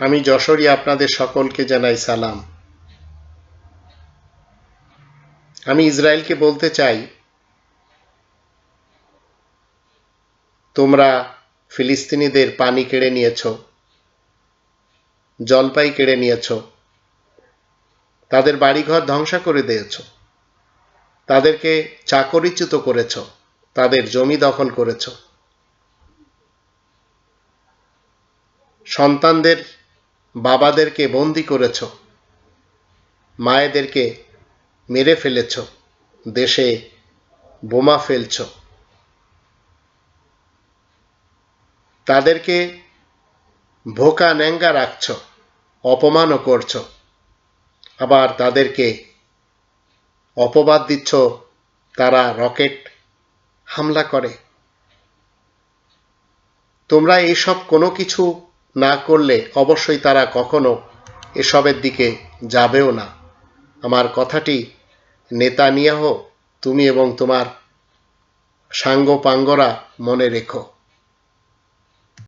আমি যশোরী আপনাদের সকলকে জানাই সালাম। আমি ইসরায়েলকে বলতে চাই, তোমরা ফিলিস্তিনিদের পানি কেড়ে নিয়েছ, জলপাই কেড়ে নিয়েছ, তাদের বাড়িঘর ধ্বংস করে দিয়েছ, তাদেরকে চাকরিচ্যুত করেছ, তাদের জমি দখল করেছ। সন্তানদের বাবাদেরকে বন্দি করেছ, মায়েদেরকে মেরে ফেলেছ, দেশে বোমা ফেলছ। তাদেরকে ভোকা ন্যাঙ্গা রাখছ, অপমানও করছ, আবার তাদেরকে অপবাদ দিচ্ছ, তারা রকেট হামলা করে। তোমরা এইসব কোনো কিছু না করলে অবশ্যই তারা কখনো এসবের দিকে যাবেও না। আমার কথাটি, নেতানিয়াহ, তুমি এবং তোমার সাঙ্গ পাঙ্গরা মনে রেখো।